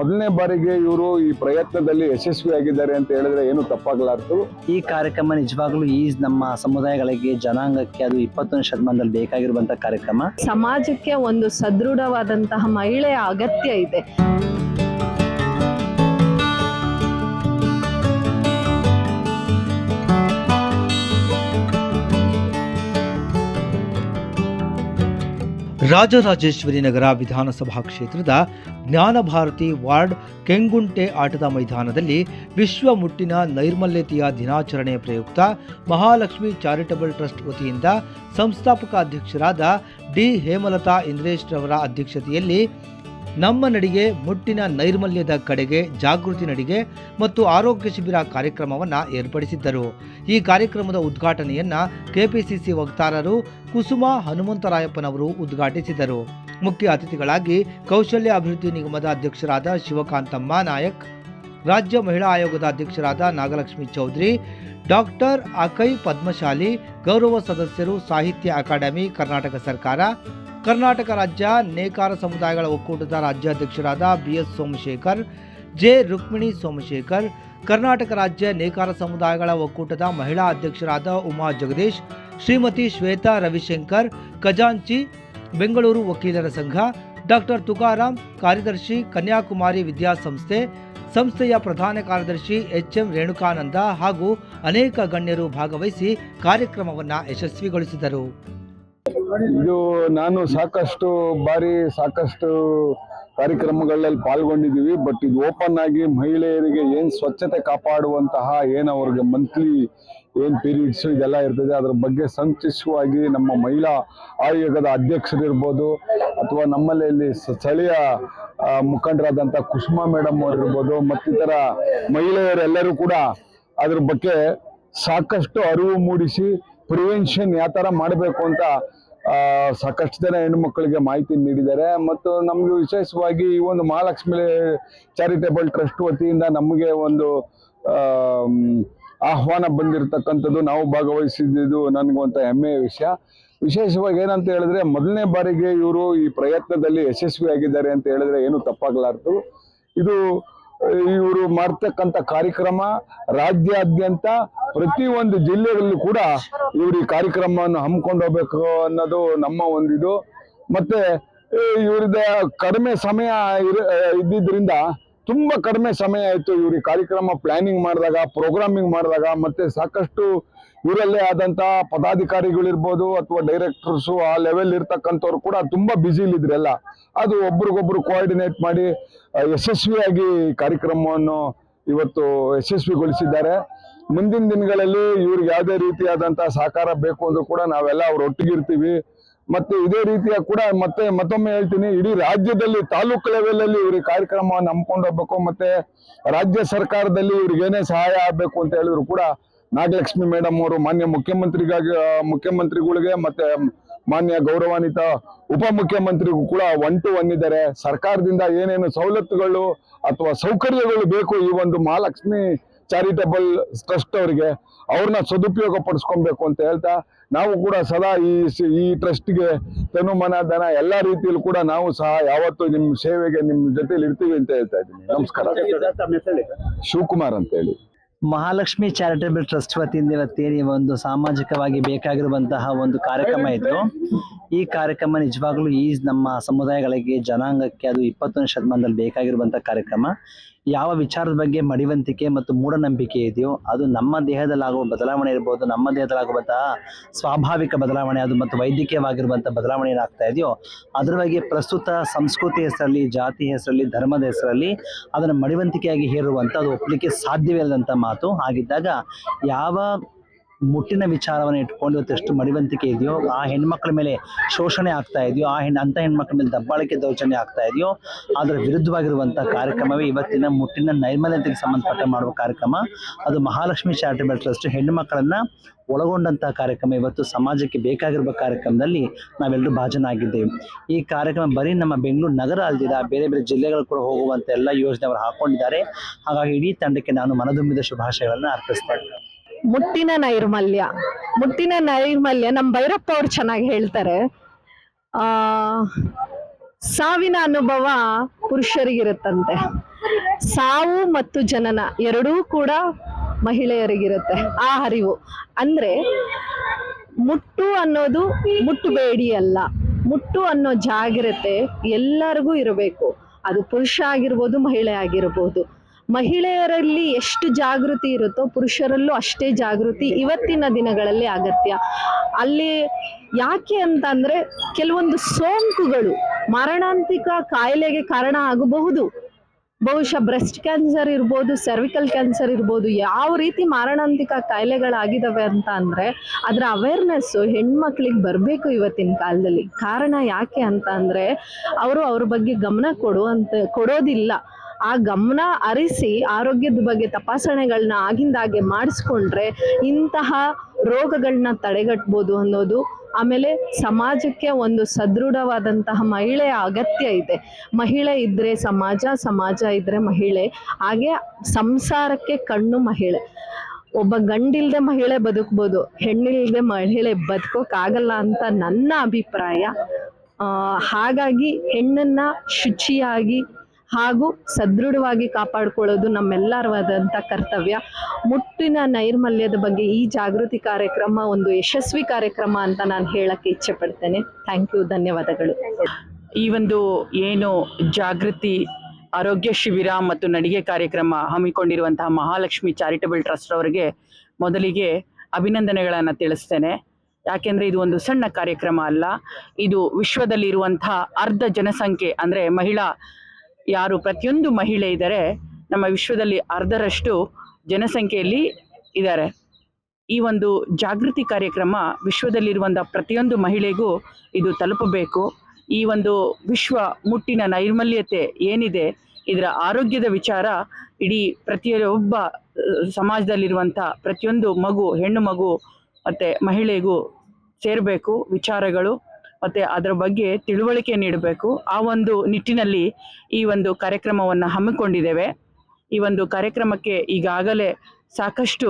ಮೊದಲನೇ ಬಾರಿಗೆ ಇವರು ಈ ಪ್ರಯತ್ನದಲ್ಲಿ ಯಶಸ್ವಿಯಾಗಿದ್ದಾರೆ ಅಂತ ಹೇಳಿದ್ರೆ ಏನು ತಪ್ಪಾಗಲಾರದು? ಈ ಕಾರ್ಯಕ್ರಮ ನಿಜವಾಗ್ಲೂ ಈ ನಮ್ಮ ಸಮುದಾಯಗಳಿಗೆ ಜನಾಂಗಕ್ಕೆ ಅದು ಇಪ್ಪತ್ತೊಂದು ಶತಮಾನದಲ್ಲಿ ಬೇಕಾಗಿರುವಂತಹ ಕಾರ್ಯಕ್ರಮ. ಸಮಾಜಕ್ಕೆ ಒಂದು ಸದೃಢವಾದಂತಹ ಮಹಿಳೆಯ ಅಗತ್ಯ ಇದೆ. ರಾಜರಾಜೇಶ್ವರಿ ನಗರ ವಿಧಾನಸಭಾ ಕ್ಷೇತ್ರದ ಜ್ಞಾನಭಾರತಿ ವಾರ್ಡ್ ಕೆಂಗುಂಟೆ ಆಟದ ಮೈದಾನದಲ್ಲಿ ವಿಶ್ವ ಮುಟ್ಟಿನ ನೈರ್ಮಲ್ಯತೆಯ ದಿನಾಚರಣೆಯ ಪ್ರಯುಕ್ತ ಮಹಾಲಕ್ಷ್ಮಿ ಚಾರಿಟಬಲ್ ಟ್ರಸ್ಟ್ ವತಿಯಿಂದ ಸಂಸ್ಥಾಪಕ ಅಧ್ಯಕ್ಷರಾದ ಡಿ ಹೇಮಲತಾ ಇಂದ್ರೇಶ್ರವರ ಅಧ್ಯಕ್ಷತೆಯಲ್ಲಿ ನಮ್ಮ ನಡಿಗೆ ಮುಟ್ಟಿನ ನೈರ್ಮಲ್ಯದ ಕಡೆಗೆ ಜಾಗೃತಿ ನಡಿಗೆ ಮತ್ತು ಆರೋಗ್ಯ ಶಿಬಿರ ಕಾರ್ಯಕ್ರಮವನ್ನು ಏರ್ಪಡಿಸಿದ್ದರು. ಈ ಕಾರ್ಯಕ್ರಮದ ಉದ್ಘಾಟನೆಯನ್ನ ಕೆಪಿಸಿಸಿ ವಕ್ತಾರರು ಕುಸುಮ ಹನುಮಂತರಾಯಪ್ಪನವರು ಉದ್ಘಾಟಿಸಿದರು. ಮುಖ್ಯ ಅತಿಥಿಗಳಾಗಿ ಕೌಶಲ್ಯ ಅಭಿವೃದ್ಧಿ ನಿಗಮದ ಅಧ್ಯಕ್ಷರಾದ ಶಿವಕಾಂತಮ್ಮ ನಾಯಕ್, ರಾಜ್ಯ ಮಹಿಳಾ ಆಯೋಗದ ಅಧ್ಯಕ್ಷರಾದ ನಾಗಲಕ್ಷ್ಮಿ ಚೌಧರಿ, ಡಾಕ್ಟರ್ ಅಕೈ ಪದ್ಮಶಾಲಿ, ಗೌರವ ಸದಸ್ಯರು ಸಾಹಿತ್ಯ ಅಕಾಡೆಮಿ, ಕರ್ನಾಟಕ ಸರ್ಕಾರ, ಕರ್ನಾಟಕ ರಾಜ್ಯ ನೇಕಾರ ಸಮುದಾಯಗಳ ಒಕ್ಕೂಟದ ರಾಜ್ಯಾಧ್ಯಕ್ಷರಾದ ಬಿಎಸ್ ಸೋಮಶೇಖರ್, ಜೆ ರುಕ್ಮಿಣಿ ಸೋಮಶೇಖರ್ ಕರ್ನಾಟಕ ರಾಜ್ಯ ನೇಕಾರ ಸಮುದಾಯಗಳ ಒಕ್ಕೂಟದ ಮಹಿಳಾ ಅಧ್ಯಕ್ಷರಾದ ಉಮಾ ಜಗದೀಶ್, ಶ್ರೀಮತಿ ಶ್ವೇತಾ ರವಿಶಂಕರ್, ಖಜಾಂಚಿ, ಬೆಂಗಳೂರು ವಕೀಲರ ಸಂಘ, ಡಾಕ್ಟರ್ ತುಕಾರಾಂ, ಕಾರ್ಯದರ್ಶಿ ಕನ್ಯಾಕುಮಾರಿ ವಿದ್ಯಾಸಂಸ್ಥೆ, ಸಂಸ್ಥೆಯ ಪ್ರಧಾನ ಕಾರ್ಯದರ್ಶಿ ಎಚ್ ಎಂ ರೇಣುಕಾನಂದ ಹಾಗೂ ಅನೇಕ ಗಣ್ಯರು ಭಾಗವಹಿಸಿ ಕಾರ್ಯಕ್ರಮವನ್ನು ಯಶಸ್ವಿಗೊಳಿಸಿದರು. ಇದು ನಾನು ಸಾಕಷ್ಟು ಬಾರಿ ಸಾಕಷ್ಟು ಕಾರ್ಯಕ್ರಮಗಳಲ್ಲಿ ಪಾಲ್ಗೊಂಡಿದ್ದೀವಿ ಬಟ್ ಇದು ಓಪನ್ ಆಗಿ ಮಹಿಳೆಯರಿಗೆ ಏನು ಸ್ವಚ್ಛತೆ ಕಾಪಾಡುವಂತಹ ಏನು ಅವ್ರಿಗೆ ಮಂತ್ಲಿ ಏನು ಪೀರಿಯಡ್ಸ್ ಇದೆಲ್ಲ ಇರ್ತದೆ, ಅದ್ರ ಬಗ್ಗೆ ಸಂಕ್ಷಿಪ್ತವಾಗಿ ನಮ್ಮ ಮಹಿಳಾ ಆಯೋಗದ ಅಧ್ಯಕ್ಷರಿರ್ಬೋದು ಅಥವಾ ನಮ್ಮಲ್ಲಿ ಇಲ್ಲಿ ಸ್ಥಳೀಯ ಮುಖಂಡರಾದಂಥ ಕುಸುಮಾ ಮೇಡಮ್ ಅವರಿರ್ಬೋದು ಮತ್ತಿತರ ಮಹಿಳೆಯರೆಲ್ಲರೂ ಕೂಡ ಅದ್ರ ಬಗ್ಗೆ ಸಾಕಷ್ಟು ಅರಿವು ಮೂಡಿಸಿ ಪ್ರಿವೆನ್ಷನ್ ಯಾವ ಥರ ಮಾಡಬೇಕು ಅಂತ ಸಾಕಷ್ಟು ಜನ ಹೆಣ್ಣುಮಕ್ಕಳಿಗೆ ಮಾಹಿತಿ ನೀಡಿದ್ದಾರೆ ಮತ್ತು ನಮಗೆ ವಿಶೇಷವಾಗಿ ಈ ಒಂದು ಮಹಾಲಕ್ಷ್ಮಿ ಚಾರಿಟೇಬಲ್ ಟ್ರಸ್ಟ್ ವತಿಯಿಂದ ನಮಗೆ ಒಂದು ಆಹ್ವಾನ ಬಂದಿರತಕ್ಕಂಥದ್ದು ನಾವು ಭಾಗವಹಿಸಿದ್ದು ನನಗೊಂಥ ಹೆಮ್ಮೆಯ ವಿಷಯ. ವಿಶೇಷವಾಗಿ ಏನಂತ ಹೇಳಿದ್ರೆ ಮೊದಲನೇ ಬಾರಿಗೆ ಇವರು ಈ ಪ್ರಯತ್ನದಲ್ಲಿ ಯಶಸ್ವಿಯಾಗಿದ್ದಾರೆ ಅಂತ ಹೇಳಿದ್ರೆ ಏನು ತಪ್ಪಾಗಲಾರ್ದು. ಇದು ಇವರು ಮಾಡ್ತಕ್ಕಂಥ ಕಾರ್ಯಕ್ರಮ ರಾಜ್ಯಾದ್ಯಂತ ಪ್ರತಿಯೊಂದು ಜಿಲ್ಲೆಗಳಲ್ಲೂ ಕೂಡ ಇವರು ಈ ಕಾರ್ಯಕ್ರಮವನ್ನು ಹಮ್ಮಿಕೊಂಡು ಹೋಗ್ಬೇಕು ಅನ್ನೋದು ನಮ್ಮ ಒಂದಿದು ಮತ್ತೆ ಇವ್ರದ ಕಡಿಮೆ ಸಮಯ ಇರ- ಇದ್ದಿದ್ರಿಂದ ತುಂಬಾ ಕಡಿಮೆ ಸಮಯ ಆಯಿತು ಇವ್ರಿಗೆ ಕಾರ್ಯಕ್ರಮ ಪ್ಲಾನಿಂಗ್ ಮಾಡಿದಾಗ ಪ್ರೋಗ್ರಾಮಿಂಗ್ ಮಾಡಿದಾಗ, ಮತ್ತೆ ಸಾಕಷ್ಟು ಇವರಲ್ಲೇ ಆದಂತ ಪದಾಧಿಕಾರಿಗಳಿರ್ಬೋದು ಅಥವಾ ಡೈರೆಕ್ಟರ್ಸು ಆ ಲೆವೆಲ್ ಇರ್ತಕ್ಕಂಥವ್ರು ಕೂಡ ತುಂಬಾ ಬ್ಯುಸಿಲಿದ್ರೆಲ್ಲ ಅದು ಒಬ್ರಿಗೊಬ್ರು ಕೋಆರ್ಡಿನೇಟ್ ಮಾಡಿ ಯಶಸ್ವಿಯಾಗಿ ಕಾರ್ಯಕ್ರಮವನ್ನು ಇವತ್ತು ಯಶಸ್ವಿಗೊಳಿಸಿದ್ದಾರೆ. ಮುಂದಿನ ದಿನಗಳಲ್ಲಿ ಇವ್ರಿಗೆ ಯಾವುದೇ ರೀತಿಯಾದಂತಹ ಸಹಕಾರ ಬೇಕು ಅಂದ್ರೂ ಕೂಡ ನಾವೆಲ್ಲ ಅವ್ರ ಒಟ್ಟಿಗಿರ್ತೀವಿ ಮತ್ತೆ ಇದೇ ರೀತಿಯ ಕೂಡ ಮತ್ತೆ ಮತ್ತೊಮ್ಮೆ ಹೇಳ್ತೀನಿ, ಇಡೀ ರಾಜ್ಯದಲ್ಲಿ ತಾಲೂಕು ಲೆವೆಲ್ ಅಲ್ಲಿ ಇವ್ರಿಗೆ ಕಾರ್ಯಕ್ರಮವನ್ನು ಹಮ್ಮಿಕೊಂಡು ಹೋಗ್ಬೇಕು, ಮತ್ತೆ ರಾಜ್ಯ ಸರ್ಕಾರದಲ್ಲಿ ಇವ್ರಿಗೇನೇ ಸಹಾಯ ಆಗ್ಬೇಕು ಅಂತ ಹೇಳಿದ್ರು ಕೂಡ ನಾಗಲಕ್ಷ್ಮಿ ಮೇಡಮ್ ಅವರು, ಮಾನ್ಯ ಮುಖ್ಯಮಂತ್ರಿಗಾಗಿ ಮುಖ್ಯಮಂತ್ರಿಗಳಿಗೆ ಮತ್ತೆ ಮಾನ್ಯ ಗೌರವಾನ್ವಿತ ಉಪಮುಖ್ಯಮಂತ್ರಿಗೂ ಕೂಡ ಒನ್ ಟು ಒನ್ ಇದ್ದಾರೆ. ಸರ್ಕಾರದಿಂದ ಏನೇನು ಸವಲತ್ತುಗಳು ಅಥವಾ ಸೌಕರ್ಯಗಳು ಬೇಕು ಈ ಒಂದು ಮಹಾಲಕ್ಷ್ಮಿ ಚಾರಿಟಬಲ್ ಟ್ರಸ್ಟ್ ಅವರಿಗೆ, ಅವ್ರನ್ನ ಸದುಪಯೋಗ ಪಡಿಸ್ಕೊಬೇಕು ಅಂತ ಹೇಳ್ತಾ ನಾವು ಕೂಡ ಸದಾ ಈ ಈ ಟ್ರಸ್ಟ್ಗೆ ತನುಮನ ಧನ ಎಲ್ಲ ರೀತಿಯಲ್ಲೂ ಕೂಡ ನಾವು ಸಹ ಯಾವತ್ತೂ ನಿಮ್ಮ ಸೇವೆಗೆ ನಿಮ್ಮ ಜೊತೆಲಿ ಇರ್ತೀವಿ ಅಂತ ಹೇಳ್ತಾ ಇದ್ದೀನಿ. ನಮಸ್ಕಾರ. ಶಿವಕುಮಾರ್ ಅಂತ ಹೇಳಿ. ಮಹಾಲಕ್ಷ್ಮಿ ಚಾರಿಟೇಬಲ್ ಟ್ರಸ್ಟ್ ವತಿಯಿಂದ ಇವತ್ತೇನು ಒಂದು ಸಾಮಾಜಿಕವಾಗಿ ಬೇಕಾಗಿರುವಂತಹ ಒಂದು ಕಾರ್ಯಕ್ರಮ ಇತ್ತು ಈ ಕಾರ್ಯಕ್ರಮ ನಿಜವಾಗ್ಲೂ ಈ ನಮ್ಮ ಸಮುದಾಯಗಳಿಗೆ ಜನಾಂಗಕ್ಕೆ ಅದು ಇಪ್ಪತ್ತೊಂದು ಶತಮಾನದಲ್ಲಿ ಬೇಕಾಗಿರುವಂತಹ ಕಾರ್ಯಕ್ರಮ. ಯಾವ ವಿಚಾರದ ಬಗ್ಗೆ ಮಡಿವಂತಿಕೆ ಮತ್ತು ಮೂಢನಂಬಿಕೆ ಇದೆಯೋ ಅದು ನಮ್ಮ ದೇಹದಲ್ಲಾಗುವ ಬದಲಾವಣೆ ಇರ್ಬೋದು, ನಮ್ಮ ದೇಹದಲ್ಲಾಗುವಂತಹ ಸ್ವಾಭಾವಿಕ ಬದಲಾವಣೆ ಅದು ಮತ್ತು ವೈದ್ಯಕೀಯವಾಗಿರುವಂತಹ ಬದಲಾವಣೆ ಏನಾಗ್ತಾ ಇದೆಯೋ ಅದರ ಬಗ್ಗೆ ಪ್ರಸ್ತುತ ಸಂಸ್ಕೃತಿ ಹೆಸರಲ್ಲಿ, ಜಾತಿ ಹೆಸರಲ್ಲಿ, ಧರ್ಮದ ಹೆಸರಲ್ಲಿ ಅದನ್ನು ಮಡಿವಂತಿಕೆಯಾಗಿ ಹೇರುವಂಥ ಅದು ಒಪ್ಪಲಿಕ್ಕೆ ಸಾಧ್ಯವೇ ಇಲ್ಲದಂಥ ಮಾತು ಹಾಗಿದ್ದಾಗ ಯಾವ ಮುಟ್ಟಿನ ವಿಚಾರವನ್ನು ಇಟ್ಕೊಂಡು ಇವತ್ತು ಎಷ್ಟು ಮಡಿವಂತಿಕೆ ಇದೆಯೋ, ಆ ಹೆಣ್ಮಕ್ಳ ಮೇಲೆ ಶೋಷಣೆ ಆಗ್ತಾ ಇದೆಯೋ, ಆ ಹೆಣ್ಣು ಅಂಥ ಹೆಣ್ಮಕ್ಳ ಮೇಲೆ ದಬ್ಬಾಳಿಕೆ ದೌರ್ಜನ್ಯ ಆಗ್ತಾ ಇದೆಯೋ, ಅದರ ವಿರುದ್ಧವಾಗಿರುವಂಥ ಕಾರ್ಯಕ್ರಮವೇ ಇವತ್ತಿನ ಮುಟ್ಟಿನ ನೈರ್ಮಲ್ಯತೆಗೆ ಸಂಬಂಧಪಟ್ಟ ಮಾಡುವ ಕಾರ್ಯಕ್ರಮ. ಅದು ಮಹಾಲಕ್ಷ್ಮಿ ಚಾರಿಟಬಲ್ ಟ್ರಸ್ಟ್ ಹೆಣ್ಣು ಒಳಗೊಂಡಂತಹ ಕಾರ್ಯಕ್ರಮ. ಇವತ್ತು ಸಮಾಜಕ್ಕೆ ಬೇಕಾಗಿರುವ ಕಾರ್ಯಕ್ರಮದಲ್ಲಿ ನಾವೆಲ್ಲರೂ ಭಾಜನಾಗಿದ್ದೇವೆ ಈ ಕಾರ್ಯಕ್ರಮ ಬರೀ ನಮ್ಮ ಬೆಂಗಳೂರು ನಗರ ಅಲ್ದಿರ ಬೇರೆ ಬೇರೆ ಜಿಲ್ಲೆಗಳು ಕೂಡ ಹೋಗುವಂತ ಎಲ್ಲ ಯೋಜನೆ ಅವರು ಹಾಕೊಂಡಿದ್ದಾರೆ. ಹಾಗಾಗಿ ಇಡೀ ತಂಡಕ್ಕೆ ನಾನು ಮನದುಂಬಿದ ಶುಭಾಶಯಗಳನ್ನು ಅರ್ಪಿಸ್ತೇನೆ ಮುಟ್ಟಿನ ನೈರ್ಮಲ್ಯ ಮುಟ್ಟಿನ ನೈರ್ಮಲ್ಯ ನಮ್ಮ ಭೈರಪ್ಪ ಅವ್ರು ಚೆನ್ನಾಗಿ ಹೇಳ್ತಾರೆ. ಆ, ಸಾವಿನ ಅನುಭವ ಪುರುಷರಿಗಿರುತ್ತಂತೆ. ಸಾವು ಮತ್ತು ಜನನ ಎರಡೂ ಕೂಡ ಮಹಿಳೆಯರಿಗಿರುತ್ತೆ, ಆ ಅರಿವು ಅಂದ್ರೆ ಮುಟ್ಟು ಅನ್ನೋದು ಮುಟ್ಟಬೇಡಿ ಅಲ್ಲ, ಮುಟ್ಟು ಅನ್ನೋ ಜಾಗ್ರತೆ ಎಲ್ಲರಿಗೂ ಇರಬೇಕು. ಅದು ಪುರುಷ ಆಗಿರ್ಬೋದು ಮಹಿಳೆ ಆಗಿರ್ಬೋದು. ಮಹಿಳೆಯರಲ್ಲಿ ಎಷ್ಟು ಜಾಗೃತಿ ಇರುತ್ತೋ ಪುರುಷರಲ್ಲೂ ಅಷ್ಟೇ ಜಾಗೃತಿ ಇವತ್ತಿನ ದಿನಗಳಲ್ಲಿ ಅಗತ್ಯ. ಅಲ್ಲಿ ಯಾಕೆ ಅಂತ ಅಂದ್ರೆ ಕೆಲವೊಂದು ಸೋಂಕುಗಳು ಮಾರಣಾಂತಿಕ ಕಾಯಿಲೆಗೆ ಕಾರಣ ಆಗಬಹುದು. ಬಹುಶಃ ಬ್ರೆಸ್ಟ್ ಕ್ಯಾನ್ಸರ್ ಇರ್ಬೋದು ಸರ್ವಿಕಲ್ ಕ್ಯಾನ್ಸರ್ ಇರ್ಬೋದು, ಯಾವ ರೀತಿ ಮಾರಣಾಂತಿಕ ಕಾಯಿಲೆಗಳಾಗಿದ್ದಾವೆ ಅಂತ ಅಂದರೆ ಅದರ ಅವೇರ್ನೆಸ್ಸು ಹೆಣ್ಮಕ್ಳಿಗೆ ಬರಬೇಕು ಇವತ್ತಿನ ಕಾಲದಲ್ಲಿ. ಕಾರಣ ಯಾಕೆ ಅಂತ ಅಂದರೆ ಅವರು ಅವ್ರ ಬಗ್ಗೆ ಗಮನ ಕೊಡು ಅಂತ ಕೊಡೋದಿಲ್ಲ. ಆ ಗಮನ ಅರಿಸಿ ಆರೋಗ್ಯದ ಬಗ್ಗೆ ತಪಾಸಣೆಗಳನ್ನ ಆಗಿಂದಾಗೆ ಮಾಡಿಸ್ಕೊಂಡ್ರೆ ಇಂತಹ ರೋಗಗಳನ್ನ ತಡೆಗಟ್ಬೋದು ಅನ್ನೋದು ಆಮೇಲೆ ಸಮಾಜಕ್ಕೆ ಒಂದು ಸದೃಢವಾದಂತಹ ಮಹಿಳೆಯ ಅಗತ್ಯ ಇದೆ. ಮಹಿಳೆ ಇದ್ರೆ ಸಮಾಜ ಸಮಾಜ ಇದ್ರೆ ಮಹಿಳೆ. ಹಾಗೆ ಸಂಸಾರಕ್ಕೆ ಕಣ್ಣು ಮಹಿಳೆ. ಒಬ್ಬ ಗಂಡಿಲ್ದೆ ಮಹಿಳೆ ಬದುಕ್ಬೋದು, ಹೆಣ್ಣಿಲ್ದೆ ಮಹಿಳೆ ಬದುಕೋಕ್ಕಾಗಲ್ಲ ಅಂತ ನನ್ನ ಅಭಿಪ್ರಾಯ. ಹಾಗಾಗಿ ಹೆಣ್ಣನ್ನ ಶುಚಿಯಾಗಿ ಹಾಗೂ ಸದೃಢವಾಗಿ ಕಾಪಾಡಿಕೊಳ್ಳೋದು ನಮ್ಮೆಲ್ಲರವಾದಂಥ ಕರ್ತವ್ಯ. ಮುಟ್ಟಿನ ನೈರ್ಮಲ್ಯದ ಬಗ್ಗೆ ಈ ಜಾಗೃತಿ ಕಾರ್ಯಕ್ರಮ ಒಂದು ಯಶಸ್ವಿ ಕಾರ್ಯಕ್ರಮ ಅಂತ ನಾನು ಹೇಳಕ್ಕೆ ಇಚ್ಛೆ ಪಡ್ತೇನೆ ಥ್ಯಾಂಕ್ ಯು ಧನ್ಯವಾದಗಳು. ಈ ಒಂದು ಏನು ಜಾಗೃತಿ, ಆರೋಗ್ಯ ಶಿಬಿರ ಮತ್ತು ನಡಿಗೆ ಕಾರ್ಯಕ್ರಮ ಹಮ್ಮಿಕೊಂಡಿರುವಂತಹ ಮಹಾಲಕ್ಷ್ಮಿ ಚಾರಿಟಬಲ್ ಟ್ರಸ್ಟ್ ಅವರಿಗೆ ಮೊದಲಿಗೆ ಅಭಿನಂದನೆಗಳನ್ನು ತಿಳಿಸ್ತೇನೆ. ಯಾಕೆಂದರೆ ಇದು ಒಂದು ಸಣ್ಣ ಕಾರ್ಯಕ್ರಮ ಅಲ್ಲ. ಇದು ವಿಶ್ವದಲ್ಲಿರುವಂತಹ ಅರ್ಧ ಜನಸಂಖ್ಯೆ ಅಂದರೆ ಮಹಿಳಾ ಯಾರು ಪ್ರತಿಯೊಂದು ಮಹಿಳೆ ಇದ್ದರೆ, ನಮ್ಮ ವಿಶ್ವದಲ್ಲಿ ಅರ್ಧರಷ್ಟು ಜನಸಂಖ್ಯೆಯಲ್ಲಿ ಇದ್ದಾರೆ. ಈ ಒಂದು ಜಾಗೃತಿ ಕಾರ್ಯಕ್ರಮ ವಿಶ್ವದಲ್ಲಿರುವಂಥ ಪ್ರತಿಯೊಂದು ಮಹಿಳೆಗೂ ಇದು ತಲುಪಬೇಕು. ಈ ಒಂದು ವಿಶ್ವ ಮುಟ್ಟಿನ ನೈರ್ಮಲ್ಯತೆ ಏನಿದೆ, ಇದರ ಆರೋಗ್ಯದ ವಿಚಾರ ಇಡೀ ಪ್ರತಿಯೊಬ್ಬ ಸಮಾಜದಲ್ಲಿರುವಂಥ ಪ್ರತಿಯೊಂದು ಮಗು, ಹೆಣ್ಣು ಮಗು ಮತ್ತು ಮಹಿಳೆಗೂ ಸೇರಬೇಕು ವಿಚಾರಗಳು. ಮತ್ತು ಅದರ ಬಗ್ಗೆ ತಿಳುವಳಿಕೆ ನೀಡಬೇಕು. ಆ ಒಂದು ನಿಟ್ಟಿನಲ್ಲಿ ಈ ಒಂದು ಕಾರ್ಯಕ್ರಮವನ್ನು ಹಮ್ಮಿಕೊಂಡಿದ್ದೇವೆ. ಈ ಒಂದು ಕಾರ್ಯಕ್ರಮಕ್ಕೆ ಈಗಾಗಲೇ ಸಾಕಷ್ಟು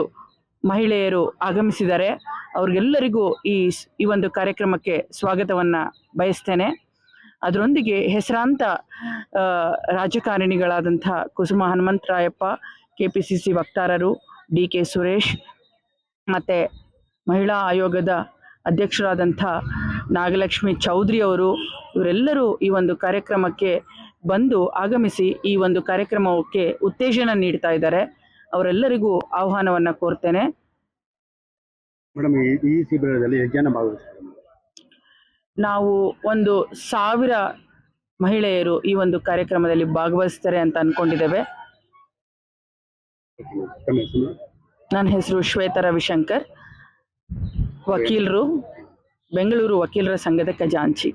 ಮಹಿಳೆಯರು ಆಗಮಿಸಿದ್ದಾರೆ. ಅವ್ರಿಗೆಲ್ಲರಿಗೂ ಈ ಈ ಒಂದು ಕಾರ್ಯಕ್ರಮಕ್ಕೆ ಸ್ವಾಗತವನ್ನು ಬಯಸ್ತೇನೆ. ಅದರೊಂದಿಗೆ ಹೆಸರಾಂತ ರಾಜಕಾರಣಿಗಳಾದಂಥ Kusuma Hanumantharayappa K P C C ವಕ್ತಾರರು ಡಿ ಕೆ ಸುರೇಶ್, ಮತ್ತು ಮಹಿಳಾ ಆಯೋಗದ ಅಧ್ಯಕ್ಷರಾದಂಥ ನಾಗಲಕ್ಷ್ಮಿ ಚೌಧರಿ ಅವರು ಇವರೆಲ್ಲರೂ ಈ ಒಂದು ಕಾರ್ಯಕ್ರಮಕ್ಕೆ ಬಂದು ಆಗಮಿಸಿ ಈ ಒಂದು ಕಾರ್ಯಕ್ರಮಕ್ಕೆ ಉತ್ತೇಜನ ನೀಡ್ತಾ ಇದ್ದಾರೆ. ಅವರೆಲ್ಲರಿಗೂ ಆಹ್ವಾನವನ್ನು ಕೋರ್ತೇನೆ. ಮೇಡಮ್ ಈ ಈ ಶಿಬಿರದಲ್ಲಿ ಎಷ್ಟು ಜನ ಭಾಗವಹಿಸ್ತಾರೆ ನಾವು ಒಂದು ಸಾವಿರ ಮಹಿಳೆಯರು ಈ ಒಂದು ಕಾರ್ಯಕ್ರಮದಲ್ಲಿ ಭಾಗವಹಿಸ್ತಾರೆ ಅಂತ ಅನ್ಕೊಂಡಿದ್ದೇವೆ. ನನ್ನ ಹೆಸರು ಶ್ವೇತಾ ರವಿಶಂಕರ್. ವಕೀಲರು. ಬೆಂಗಳೂರು ವಕೀಲರ ಸಂಘದ ಖಜಾಂಚಿ.